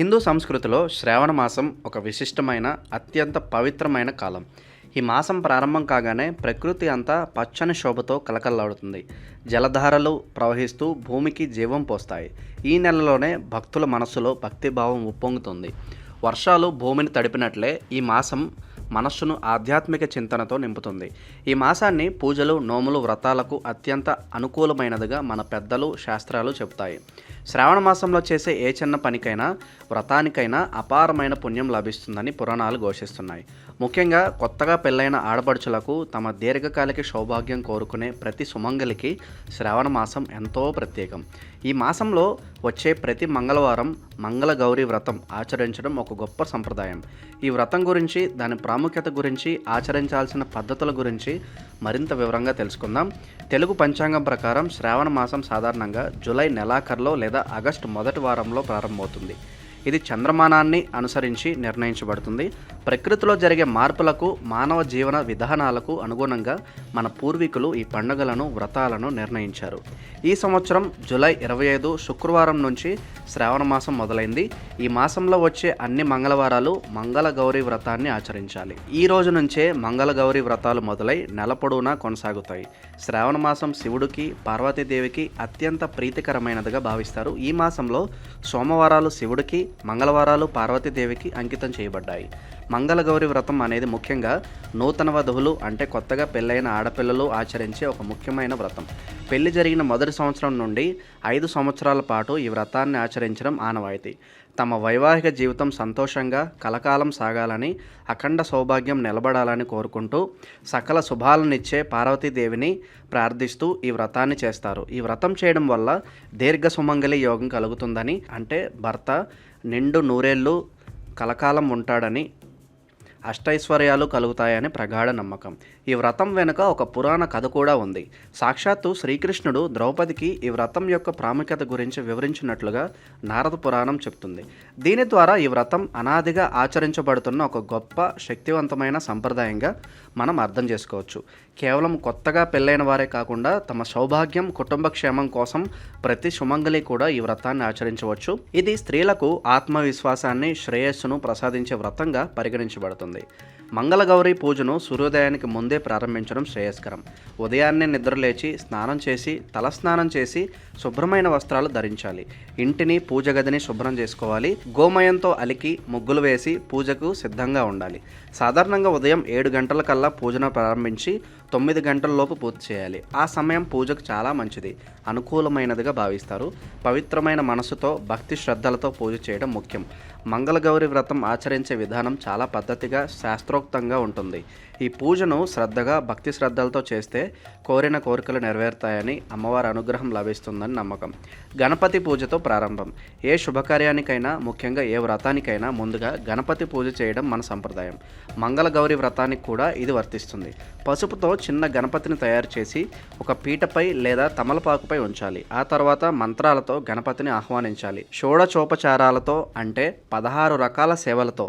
హిందూ సంస్కృతిలో శ్రావణ మాసం ఒక విశిష్టమైన అత్యంత పవిత్రమైన కాలం. ఈ మాసం ప్రారంభం కాగానే ప్రకృతి అంతా పచ్చని శోభతో కలకల్లాడుతుంది. జలధారలు ప్రవహిస్తూ భూమికి జీవం పోస్తాయి. ఈ నెలలోనే భక్తుల మనస్సులో భక్తిభావం ఉప్పొంగుతుంది. వర్షాలు భూమిని తడిపినట్లే ఈ మాసం మనస్సును ఆధ్యాత్మిక చింతనతో నింపుతుంది. ఈ మాసాన్ని పూజలు నోములు వ్రతాలకు అత్యంత అనుకూలమైనదిగా మన పెద్దలు శాస్త్రాలు చెబుతాయి. శ్రావణ మాసంలో చేసే ఏ చిన్న పనికైనా వ్రతానికైనా అపారమైన పుణ్యం లభిస్తుందని పురాణాలు ఘోషిస్తున్నాయి. ముఖ్యంగా కొత్తగా పెళ్ళైన ఆడపడుచులకు తమ దీర్ఘకాలిక సౌభాగ్యం కోరుకునే ప్రతి సుమంగలికి శ్రావణ మాసం ఎంతో ప్రత్యేకం. ఈ మాసంలో వచ్చే ప్రతి మంగళవారం మంగళ గౌరీ వ్రతం ఆచరించడం ఒక గొప్ప సంప్రదాయం. ఈ వ్రతం గురించి దాని ప్రాముఖ్యత గురించి ఆచరించాల్సిన పద్ధతుల గురించి మరింత వివరంగా తెలుసుకుందాం. తెలుగు పంచాంగం ప్రకారం శ్రావణ మాసం సాధారణంగా జూలై నెలాఖరులో లేదా ఆగస్టు మొదటి వారంలో ప్రారంభమవుతుంది. ఇది చంద్రమానాన్ని అనుసరించి నిర్ణయించబడుతుంది. ప్రకృతిలో జరిగే మార్పులకు మానవ జీవన విధానాలకు అనుగుణంగా మన పూర్వీకులు ఈ పండుగలను వ్రతాలను నిర్ణయించారు. ఈ సంవత్సరం జూలై ఇరవై ఐదు శుక్రవారం నుంచి శ్రావణ మాసం మొదలైంది. ఈ మాసంలో వచ్చే అన్ని మంగళవారాలు మంగళ గౌరీ వ్రతాన్ని ఆచరించాలి. ఈ రోజు నుంచే మంగళ గౌరీ వ్రతాలు మొదలై నెల పొడవునా కొనసాగుతాయి. శ్రావణ మాసం శివుడికి పార్వతీదేవికి అత్యంత ప్రీతికరమైనదిగా భావిస్తారు. ఈ మాసంలో సోమవారాలు శివుడికి మంగళవారాలు పార్వతీదేవికి అంకితం చేయబడ్డాయి. మంగళగౌరి వ్రతం అనేది ముఖ్యంగా నూతన వధువులు అంటే కొత్తగా పెళ్ళైన ఆడపిల్లలు ఆచరించే ఒక ముఖ్యమైన వ్రతం. పెళ్ళి జరిగిన మొదటి సంవత్సరం నుండి ఐదు సంవత్సరాల పాటు ఈ వ్రతాన్ని ఆచరించడం ఆనవాయితీ. తమ వైవాహిక జీవితం సంతోషంగా కలకాలం సాగాలని అఖండ సౌభాగ్యం నిలబడాలని కోరుకుంటూ సకల శుభాలనిచ్చే పార్వతీదేవిని ప్రార్థిస్తూ ఈ వ్రతాన్ని చేస్తారు. ఈ వ్రతం చేయడం వల్ల దీర్ఘ సుమంగళి యోగం కలుగుతుందని అంటే భర్త నిండు నూరేళ్ళు కలకాలం ఉంటాడని అష్టైశ్వర్యాలు కలుగుతాయని ప్రగాఢ నమ్మకం. ఈ వ్రతం వెనుక ఒక పురాణ కథ కూడా ఉంది. సాక్షాత్తు శ్రీకృష్ణుడు ద్రౌపదికి ఈ వ్రతం యొక్క ప్రాముఖ్యత గురించి వివరించినట్లుగా నారద పురాణం చెప్తుంది. దీని ద్వారా ఈ వ్రతం అనాదిగా ఆచరించబడుతున్న ఒక గొప్ప శక్తివంతమైన సంప్రదాయంగా మనం అర్థం చేసుకోవచ్చు. కేవలం కొత్తగా పెళ్ళైన వారే కాకుండా తమ సౌభాగ్యం కుటుంబ క్షేమం కోసం ప్రతి సుమంగలి కూడా ఈ వ్రతాన్ని ఆచరించవచ్చు. ఇది స్త్రీలకు ఆత్మవిశ్వాసాన్ని శ్రేయస్సును ప్రసాదించే వ్రతంగా పరిగణించబడుతుంది. మంగళగౌరి పూజను సూర్యోదయానికి ముందే ప్రారంభించడం శ్రేయస్కరం. ఉదయాన్నే నిద్రలేచి స్నానం చేసి తలస్నానం చేసి శుభ్రమైన వస్త్రాలు ధరించాలి. ఇంటిని పూజ గదిని శుభ్రం చేసుకోవాలి. గోమయంతో అలికి ముగ్గులు వేసి పూజకు సిద్ధంగా ఉండాలి. సాధారణంగా ఉదయం ఏడు గంటల కల్లా పూజను ప్రారంభించి తొమ్మిది గంటలలోపు పూర్తి చేయాలి. ఆ సమయం పూజకు చాలా మంచిది. అనుకూలమైనదిగా భావిస్తారు. పవిత్రమైన మనసుతో భక్తి శ్రద్ధలతో పూజ చేయడం ముఖ్యం. మంగళగౌరి వ్రతం ఆచరించే విధానం చాలా పద్ధతిగా శాస్త్రోక్తంగా ఉంటుంది. ఈ పూజను శ్రద్ధగా భక్తి శ్రద్ధలతో చేస్తే కోరిన కోరికలు నెరవేరుతాయని అమ్మవారి అనుగ్రహం లభిస్తుందని నమ్మకం. గణపతి పూజతో ప్రారంభం. ఏ శుభకార్యానికైనా ముఖ్యంగా ఏ వ్రతానికైనా ముందుగా గణపతి పూజ చేయడం మన సంప్రదాయం. మంగళగౌరి వ్రతానికి కూడా ఇది వర్తిస్తుంది. పసుపుతో చిన్న గణపతిని తయారు చేసి ఒక పీటపై లేదా తమలపాకుపై ఉంచాలి. ఆ తర్వాత మంత్రాలతో గణపతిని ఆహ్వానించాలి. షోడచోపచారాలతో అంటే పదహారు రకాల సేవలతో.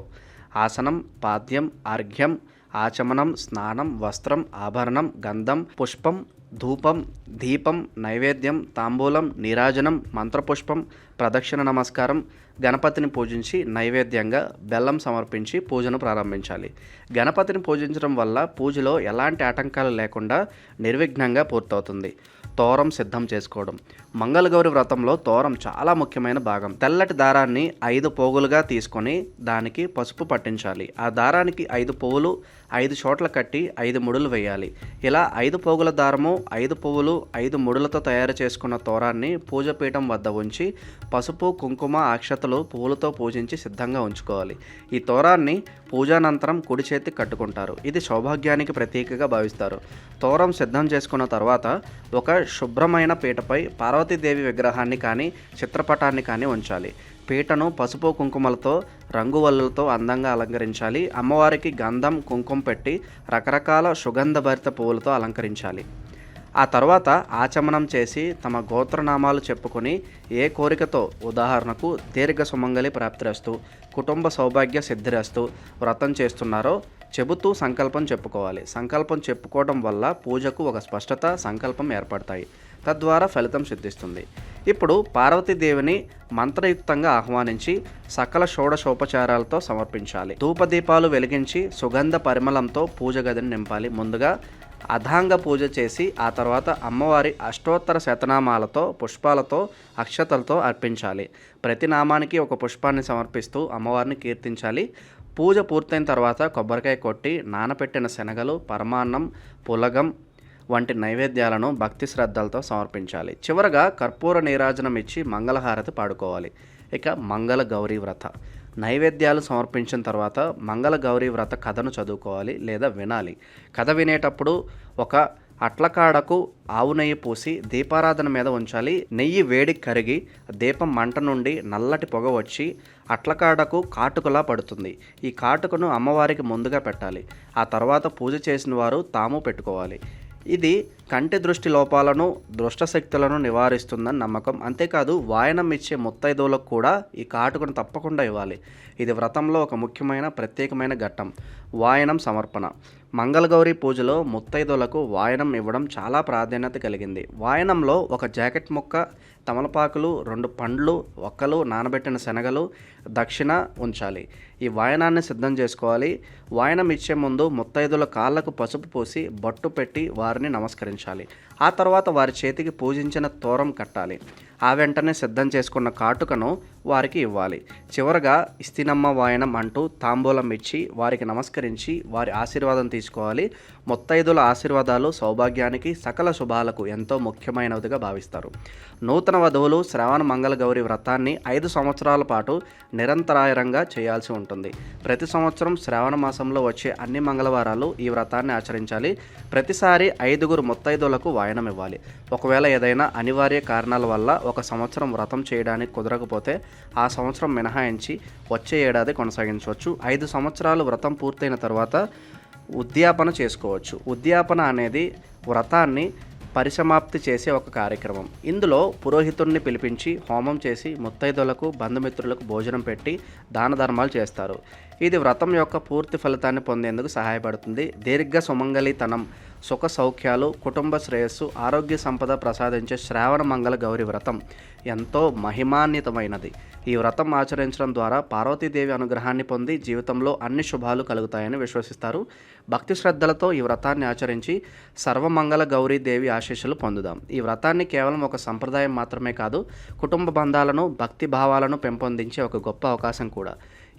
ఆసనం పాద్యం అర్ఘ్యం ఆచమనం స్నానం వస్త్రం ఆభరణం గంధం పుష్పం ధూపం దీపం నైవేద్యం తాంబూలం నీరాజనం మంత్రపుష్పం ప్రదక్షిణ నమస్కారం గణపతిని పూజించి నైవేద్యంగా బెల్లం సమర్పించి పూజను ప్రారంభించాలి. గణపతిని పూజించడం వల్ల పూజలో ఎలాంటి ఆటంకాలు లేకుండా నిర్విఘ్నంగా పూర్తవుతుంది. తోరం సిద్ధం చేసుకోవడం. మంగళగౌరి వ్రతంలో తోరం చాలా ముఖ్యమైన భాగం. తెల్లటి దారాన్ని ఐదు పోగులుగా తీసుకొని దానికి పసుపు పట్టించాలి. ఆ దారానికి ఐదు పువ్వులు ఐదు చోట్ల కట్టి ఐదు ముడులు వేయాలి. ఇలా ఐదు పోగుల దారము ఐదు పువ్వులు ఐదు ముడులతో తయారు చేసుకున్న తోరాన్ని పూజపీఠం వద్ద ఉంచి పసుపు కుంకుమ అక్షతలు పువ్వులతో పూజించి సిద్ధంగా ఉంచుకోవాలి. ఈ తోరాన్ని పూజానంతరం కుడి చేతి కట్టుకుంటారు. ఇది సౌభాగ్యానికి ప్రతీకగా భావిస్తారు. తోరం సిద్ధం చేసుకున్న తర్వాత ఒక శుభ్రమైన పీటపై పార్వతీదేవి విగ్రహాన్ని కానీ చిత్రపటాన్ని కానీ ఉంచాలి. పీటను పసుపు కుంకుమలతో రంగువల్లులతో అందంగా అలంకరించాలి. అమ్మవారికి గంధం కుంకుమ పెట్టి రకరకాల సుగంధభరిత పువ్వులతో అలంకరించాలి. ఆ తర్వాత ఆచమనం చేసి తమ గోత్రనామాలు చెప్పుకొని ఏ కోరికతో ఉదాహరణకు దీర్ఘ సుమంగళి ప్రాప్తిరేస్తూ కుటుంబ సౌభాగ్య సిద్ధిరేస్తూ వ్రతం చేస్తున్నారో చెబుతూ సంకల్పం చెప్పుకోవాలి. సంకల్పం చెప్పుకోవడం వల్ల పూజకు ఒక స్పష్టత సంకల్పం ఏర్పడతాయి. తద్వారా ఫలితం సిద్ధిస్తుంది. ఇప్పుడు పార్వతీదేవిని మంత్రయుక్తంగా ఆహ్వానించి సకల షోడశోపచారాలతో సమర్పించాలి. ధూపదీపాలు వెలిగించి సుగంధ పరిమళంతో పూజ గదిని నింపాలి. ముందుగా అధాంగ పూజ చేసి ఆ తర్వాత అమ్మవారి అష్టోత్తర శతనామాలతో పుష్పాలతో అక్షతలతో అర్పించాలి. ప్రతి నామానికి ఒక పుష్పాన్ని సమర్పిస్తూ అమ్మవారిని కీర్తించాలి. పూజ పూర్తయిన తర్వాత కొబ్బరికాయ కొట్టి నానపెట్టిన శనగలు పరమాన్నం పులగం వంటి నైవేద్యాలను భక్తి శ్రద్ధలతో సమర్పించాలి. చివరగా కర్పూర నీరాజనం ఇచ్చి మంగళహారతి పాడుకోవాలి. ఇక మంగళ గౌరీ వ్రత. నైవేద్యాలు సమర్పించిన తర్వాత మంగళ గౌరీ వ్రత కథను చదువుకోవాలి లేదా వినాలి. కథ వినేటప్పుడు ఒక అట్లకాడకు ఆవు నెయ్యి పూసి దీపారాధన మీద ఉంచాలి. నెయ్యి వేడి కరిగి దీపం మంట నుండి నల్లటి పొగ వచ్చి అట్లకాడకు కాటుకలా పడుతుంది. ఈ కాటుకను అమ్మవారికి ముందుగా పెట్టాలి. ఆ తర్వాత పూజ చేసిన వారు తాము పెట్టుకోవాలి. ఇది కంటి దృష్టి లోపాలను దుష్ట శక్తులను నివారిస్తుందని నమ్మకం. అంతేకాదు వాయనం ఇచ్చే ముత్తైదువులకు కూడా ఈ కాటుకను తప్పకుండా ఇవ్వాలి. ఇది వ్రతంలో ఒక ముఖ్యమైన ప్రత్యేకమైన ఘట్టం. వాయనం సమర్పణ. మంగళగౌరి పూజలో ముత్తైదులకు వాయనం ఇవ్వడం చాలా ప్రాధాన్యత కలిగింది. వాయనంలో ఒక జాకెట్ ముక్క తమలపాకులు రెండు పండ్లు ఒక్కలు నానబెట్టిన శనగలు దక్షిణ ఉంచాలి. ఈ వాయనాన్ని సిద్ధం చేసుకోవాలి. వాయనం ఇచ్చే ముందు ముత్తైదుల కాళ్ళకు పసుపు పోసి బొట్టు పెట్టి వారిని నమస్కరించాలి. ఆ తర్వాత వారి చేతికి పూజించిన తోరం కట్టాలి. ఆ వెంటనే సిద్ధం చేసుకున్న కాటుకను వారికి ఇవ్వాలి. చివరగా ఇస్తినమ్మ వాయనం అంటూ తాంబూలం ఇచ్చి వారికి నమస్కరించి వారి ఆశీర్వాదం తీసుకోవాలి. ముత్తైదుల ఆశీర్వాదాలు సౌభాగ్యానికి సకల శుభాలకు ఎంతో ముఖ్యమైనదిగా భావిస్తారు. నూతన వధువులు శ్రావణ మంగళ గౌరి వ్రతాన్ని ఐదు సంవత్సరాల పాటు నిరంతరాయంగా చేయాల్సి ఉంటుంది. ప్రతి సంవత్సరం శ్రావణ మాసంలో వచ్చే అన్ని మంగళవారాలు ఈ వ్రతాన్ని ఆచరించాలి. ప్రతిసారి ఐదుగురు ముత్తైదులకు వాయనం ఇవ్వాలి. ఒకవేళ ఏదైనా అనివార్య కారణాల వల్ల ఒక సంవత్సరం వ్రతం చేయడానికి కుదరకపోతే ఆ సంవత్సరం మినహాయించి వచ్చే ఏడాది కొనసాగించవచ్చు. ఐదు సంవత్సరాలు వ్రతం పూర్తయిన తర్వాత ఉద్యాపన చేసుకోవచ్చు. ఉద్యాపన అనేది వ్రతాన్ని పరిసమాప్తి చేసే ఒక కార్యక్రమం. ఇందులో పురోహితుడిని పిలిపించి హోమం చేసి ముత్తైదులకు బంధుమిత్రులకు భోజనం పెట్టి దాన ధర్మాలు చేస్తారు. ఇది వ్రతం యొక్క పూర్తి ఫలితాన్ని పొందేందుకు సహాయపడుతుంది. దీర్ఘ సుమంగళితనం సుఖ సౌఖ్యాలు కుటుంబ శ్రేయస్సు ఆరోగ్య సంపద ప్రసాదించే శ్రావణ మంగళ గౌరి వ్రతం ఎంతో మహిమాన్వితమైనది. ఈ వ్రతం ఆచరించడం ద్వారా పార్వతీదేవి అనుగ్రహాన్ని పొంది జీవితంలో అన్ని శుభాలు కలుగుతాయని విశ్వసిస్తారు. భక్తి శ్రద్ధలతో ఈ వ్రతాన్ని ఆచరించి సర్వమంగళ గౌరీ దేవి ఆశీస్సులు పొందుదాం. ఈ వ్రతాన్ని కేవలం ఒక సంప్రదాయం మాత్రమే కాదు కుటుంబ బంధాలను భక్తి భావాలను పెంపొందించే ఒక గొప్ప అవకాశం కూడా.